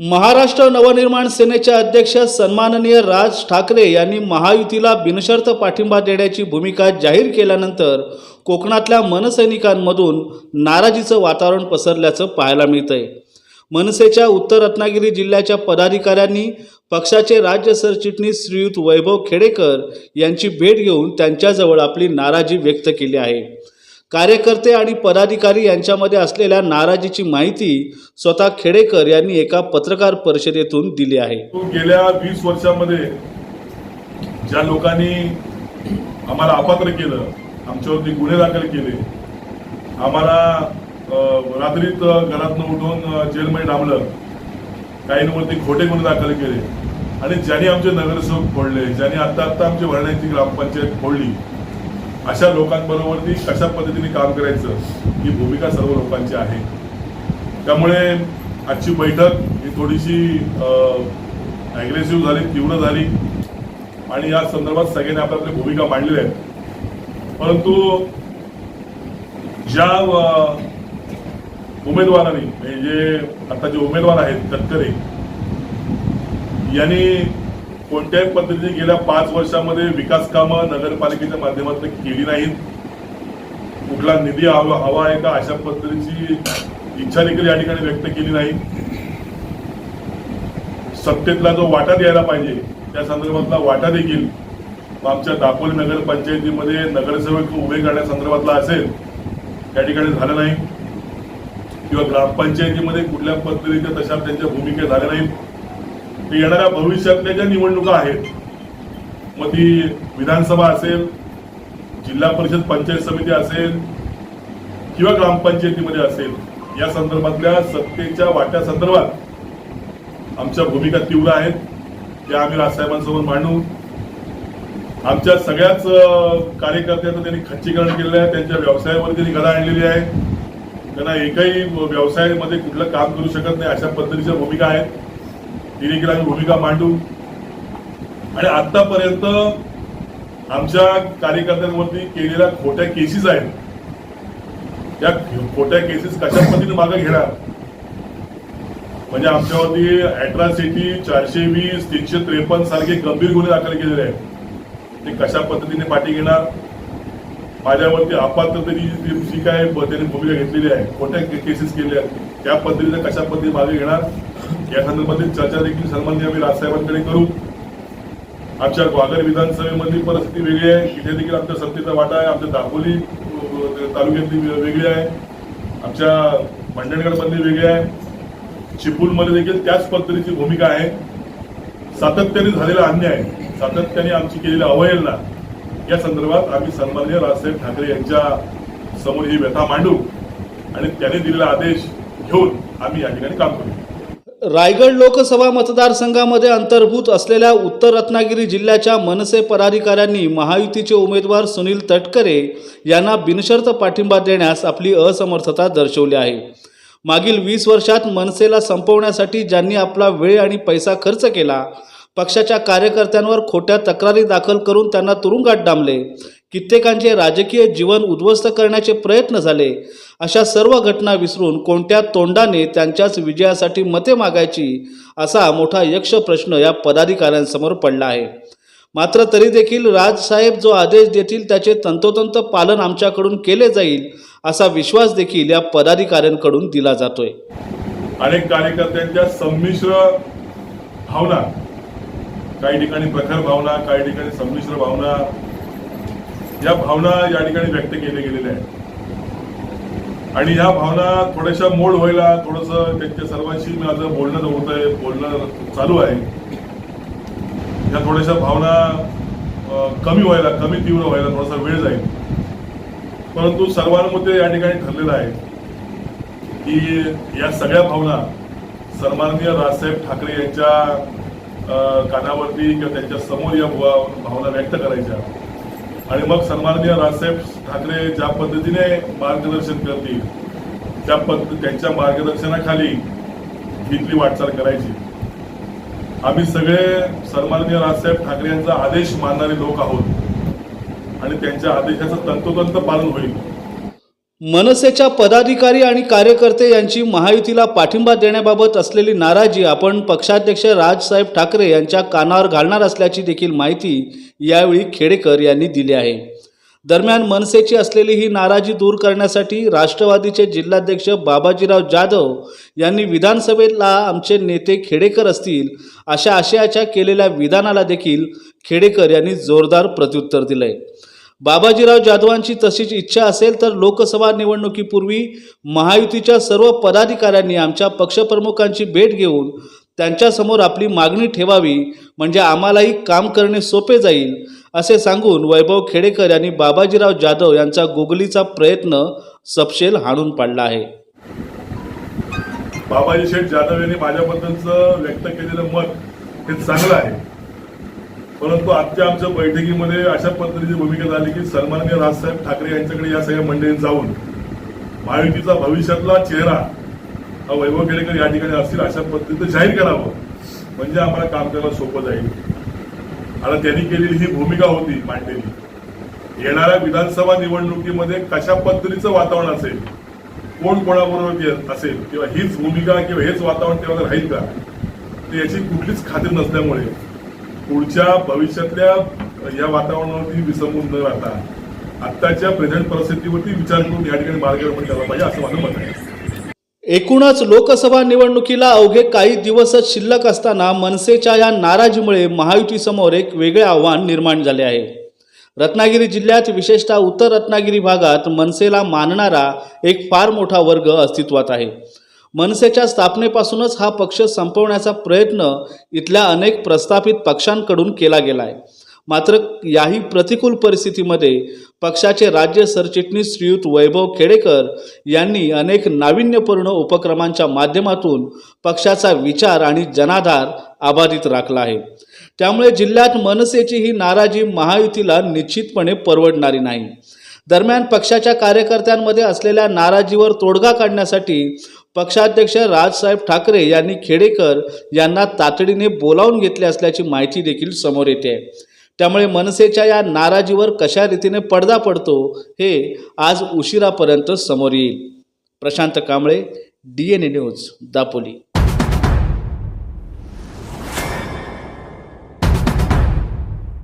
महाराष्ट्र नवनिर्माण सेनेचे अध्यक्ष सन्माननीय राज ठाकरे यांनी महायुतीला बिनशर्त पाठिंबा देण्याची भूमिका जाहीर केल्यानंतर कोकणातल्या मनसैनिकांमधून नाराजीचं वातावरण पसरल्याचं पाहायला मिळतंय. मनसेच्या उत्तर रत्नागिरी जिल्ह्याच्या पदाधिकाऱ्यांनी पक्षाचे राज्य सरचिटणीस श्रीयुत वैभव खेडेकर यांची भेट घेऊन त्यांच्याजवळ आपली नाराजी व्यक्त केली आहे. कार्यकर्ते आणि पदाधिकारी यांच्यामध्ये असलेल्या नाराजीची माहिती स्वतः खेडेकर यांनी एका पत्रकार परिषदेतून दिली आहे. तो गेल्या वीस वर्षामध्ये ज्या लोकांनी आम्हाला अपात्र केलं आमच्यावरती गुन्हे दाखल केले आम्हाला रात्रीत घरातनं उठून जेलमध्ये डांबलं काहींवरती खोटे गुन्हे दाखल केले. आणि ज्यांनी आमचे नगरसेवक फोडले ज्यांनी आत्ता आत्ता आमची भरण्याची ग्रामपंचायत फोडली अशा लोकांबरोबर कशा पद्धतीने काम करायचं ही भूमिका सर्व लोकांची आहे. त्यामुळे आजची बैठक ही थोडीशी ॲग्रेसिव्ह झाली तीव्र झाली. आणि या संदर्भात सगळ्यांनी आपल्या आपल्या भूमिका मांडलेल्या आहेत. परंतु ज्या उमेदवारांनी म्हणजे जे आता जे उमेदवार आहेत तटकरे यांनी कोणत्याही पद्धतीने गेल्या पाच वर्षामध्ये विकास कामं नगरपालिकेच्या माध्यमातून केली नाहीत. कुठला निधी हवा हवा आहे का अशा पद्धतीची इच्छा देखील या ठिकाणी व्यक्त केली नाही. सत्तेतला जो वाटा द्यायला पाहिजे त्या संदर्भातला वाटा देखील आमच्या दापोली नगरपंचायतीमध्ये नगरसेवक उभे करण्यासंदर्भातला असेल त्या ठिकाणी झालं नाही. किंवा ग्रामपंचायतीमध्ये कुठल्या पद्धतीच्या तशा त्यांच्या भूमिका झाल्या नाहीत. ते येणाऱ्या भविष्यातल्या ज्या निवडणुका आहेत मग ती विधानसभा असेल जिल्हा परिषद पंचायत समिती असेल किंवा ग्रामपंचायतीमध्ये असेल या संदर्भातल्या सत्तेच्या वाट्यासंदर्भात आमच्या भूमिका तीव्र आहेत. त्या आम्ही राजसाहेबांसमोर मांडू. आमच्या सगळ्याच कार्यकर्त्यांना त्यांनी खच्चीकरण केलेलं आहे त्यांच्या व्यवसायावर त्यांनी गदा आणलेली आहे. त्यांना एकही व्यवसायामध्ये कुठलं काम करू शकत नाही अशा पद्धतीच्या भूमिका आहेत. देखील आम्ही भूमिका मांडू. आणि आतापर्यंत आमच्या कार्यकर्त्यांवरती केलेल्या खोट्या केसेस आहेत. त्या खोट्या केसेस कशा पद्धतीने मागे घेणार? म्हणजे आमच्यावरती अॅट्रॉसिटी चारशे वीस तीनशे त्रेपन्न सारखे गंभीर गुन्हे दाखल केलेले आहेत. ते कशा पद्धतीने पाठी घेणार? माझ्यावरती अपात्रतेची जी- काय त्याने भूमिका घेतलेली आहे खोट्या केसेस केल्या आहेत त्या पद्धतीने कशा पद्धतीने मागे घेणार? या संदर्भातील चर्चा देखील सन्मान्य आम्ही राजसाहेबांकडे करू. आमच्या ग्वागर विधानसभेमधली परिस्थिती वेगळी आहे. तिथे देखील आमच्या सत्तेचा वाटा आहे. आमच्या दापोली तालुक्यातली वेगळी आहे. आमच्या मंडणगडमधली वेगळी आहे. चिपळूणमध्ये देखील त्याच पद्धतीची भूमिका आहे. सातत्याने झालेला अन्याय सातत्याने आमची केलेली अवहेलना या संदर्भात आम्ही सन्मान्य राजसाहेब ठाकरे यांच्या समोर ही व्यथा मांडू आणि त्याने दिलेला आदेश घेऊन आम्ही या ठिकाणी काम करू. रायगड लोकसभा मतदारसंघामध्ये अंतर्भूत असलेल्या उत्तर रत्नागिरी जिल्ह्याच्या मनसे पदाधिकाऱ्यांनी महायुतीचे उमेदवार सुनील तटकरे यांना बिनशर्त पाठिंबा देण्यास आपली असमर्थता दर्शवली आहे. मागील वीस वर्षात मनसेला संपवण्यासाठी ज्यांनी आपला वेळ आणि पैसा खर्च केला पक्षाच्या कार्यकर्त्यांवर खोट्या तक्रारी दाखल करून त्यांना तुरुंगात डांबले. कित्येकांचे राजकीय जीवन उद्ध्वस्त करण्याचे प्रयत्न झाले. अशा सर्व घटना विसरून कोणत्या तोंडाने त्यांच्याच विजयासाठी मते मागायची असा मोठा यक्ष प्रश्न या पदाधिकाऱ्यांसमोर पडला आहे. मात्र तरी देखील राजसाहेब जो आदेश देतील त्याचे तंतोतंत पालन आमच्याकडून केले जाईल असा विश्वास देखील या पदाधिकाऱ्यांकडून दिला जातोय. अनेक कार्यकर्त्यांच्या संमिश्र भावना काही ठिकाणी प्रखर भावना काही ठिकाणी संमिश्र भावना या भावना या ठिकाणी व्यक्त केल्या गेलेल्या आहेत. आणि ह्या भावना थोड्याशा मोड व्हायला थोडस त्यांच्या सर्वांशी माझं बोलणं होत आहे बोलणं चालू आहे. या थोड्याशा भावना कमी व्हायला कमी तीव्र व्हायला थोडासा वेळ जाईल. परंतु सर्वांमध्ये या ठिकाणी ठरलेलं आहे की या सगळ्या भावना सन्माननीय राजसाहेब ठाकरे यांच्या कानावरती किंवा त्यांच्यासमोर या भुवा- भावना व्यक्त करायच्या. आणि मग सन्माननीय राजसाहेब ठाकरे ज्या पद्धतीने मार्गदर्शन करतील त्या पद्ध त्यांच्या मार्गदर्शनाखाली घेतली वाटचाल करायची. आम्ही सगळे सन्माननीय राजसाहेब ठाकरे यांचा आदेश मानणारे लोक आहोत. आणि त्यांच्या आदेशाचं तंतोतंत पालन होईल. मनसेच्या पदाधिकारी आणि कार्यकर्ते यांची महायुतीला पाठिंबा देण्याबाबत असलेली नाराजी आपण पक्षाध्यक्ष राजसाहेब ठाकरे यांच्या कानावर घालणार असल्याची देखील माहिती यावेळी खेडेकर यांनी दिली आहे. दरम्यान मनसेची असलेली ही नाराजी दूर करण्यासाठी राष्ट्रवादीचे जिल्हाध्यक्ष बाबाजीराव जाधव यांनी विधानसभेला आमचे नेते खेडेकर असतील अशा आशयाच्या केलेल्या विधानाला देखील खेडेकर यांनी जोरदार प्रत्युत्तर दिलंय. बाबाजीराव जाधवांची तशीच इच्छा असेल तर लोकसभा निवडणुकीपूर्वी महायुतीच्या सर्व पदाधिकाऱ्यांनी आमच्या पक्षप्रमुखांची भेट घेऊन त्यांच्यासमोर आपली मागणी ठेवावी म्हणजे आम्हालाही काम करणे सोपे जाईल असे सांगून वैभव खेडेकर यांनी बाबाजीराव जाधव यांचा गुगलीचा प्रयत्न सपशेल हाणून पाडला आहे. बाबाजी शेठ जाधव यांनी माझ्याबद्दलचं व्यक्त केलेलं मत हे चांगलं आहे. परंतु आजच्या आमच्या बैठकीमध्ये अशा पद्धतीची भूमिका झाली की सन्माननीय राजसाहेब ठाकरे यांच्याकडे या सगळ्या मंडळीत जाऊन महायुतीचा भविष्यातला चेहरा हा वैभव खेडेकर या ठिकाणी असतील अशा पद्धतीचं जाहीर करावं. म्हणजे आम्हाला काम करायला सोपं जाईल. आता त्यांनी केलेली ही भूमिका होती मांडलेली. येणाऱ्या विधानसभा निवडणुकीमध्ये कशा पद्धतीचं वातावरण असेल कोण कोणाबरोबर असेल किंवा हीच भूमिका किंवा हेच वातावरण तेव्हा राहील का तर याची कुठलीच खात्री नसल्यामुळे पुढच्या भविष्यातल्या या वातावरणावरती विसंबून न राहता आत्ताच्या प्रेझेंट परिस्थितीवरती विचार करून या ठिकाणी मार्गक्रमण करायला पाहिजे असं माझं मत आहे. एकूणच लोकसभा निवडणुकीला अवघे काही दिवसच शिल्लक असताना मनसेच्या या नाराजीमुळे महायुतीसमोर एक वेगळे आव्हान निर्माण झाले आहे. रत्नागिरी जिल्ह्यात विशेषतः उत्तर रत्नागिरी भागात मनसेला मानणारा एक फार मोठा वर्ग अस्तित्वात आहे. मनसेच्या स्थापनेपासूनच हा पक्ष संपवण्याचा प्रयत्न इथल्या अनेक प्रस्थापित पक्षांकडून केला गेला आहे मात्र याही प्रतिकूल परिस्थितीमध्ये पक्षाचे राज्य सरचिटणीस श्रीयुत वैभव खेडेकर यांनी अनेक नाविन्यपूर्ण उपक्रमांच्या माध्यमातून पक्षाचा विचार आणि जनाधार अबाधित राखला आहे. त्यामुळे जिल्ह्यात मनसेची ही नाराजी महायुतीला निश्चितपणे परवडणारी नाही. दरम्यान पक्षाच्या कार्यकर्त्यांमध्ये असलेल्या नाराजीवर तोडगा काढण्यासाठी पक्षाध्यक्ष राजसाहेब ठाकरे यांनी खेडेकर यांना तातडीने बोलावून घेतले असल्याची माहिती देखील समोर येते. त्यामुळे मनसेच्या या नाराजीवर कशा रीतीने पडदा पडतो हे आज उशिरापर्यंत समोर येईल. Prashant Kamble D N A news Dapoli.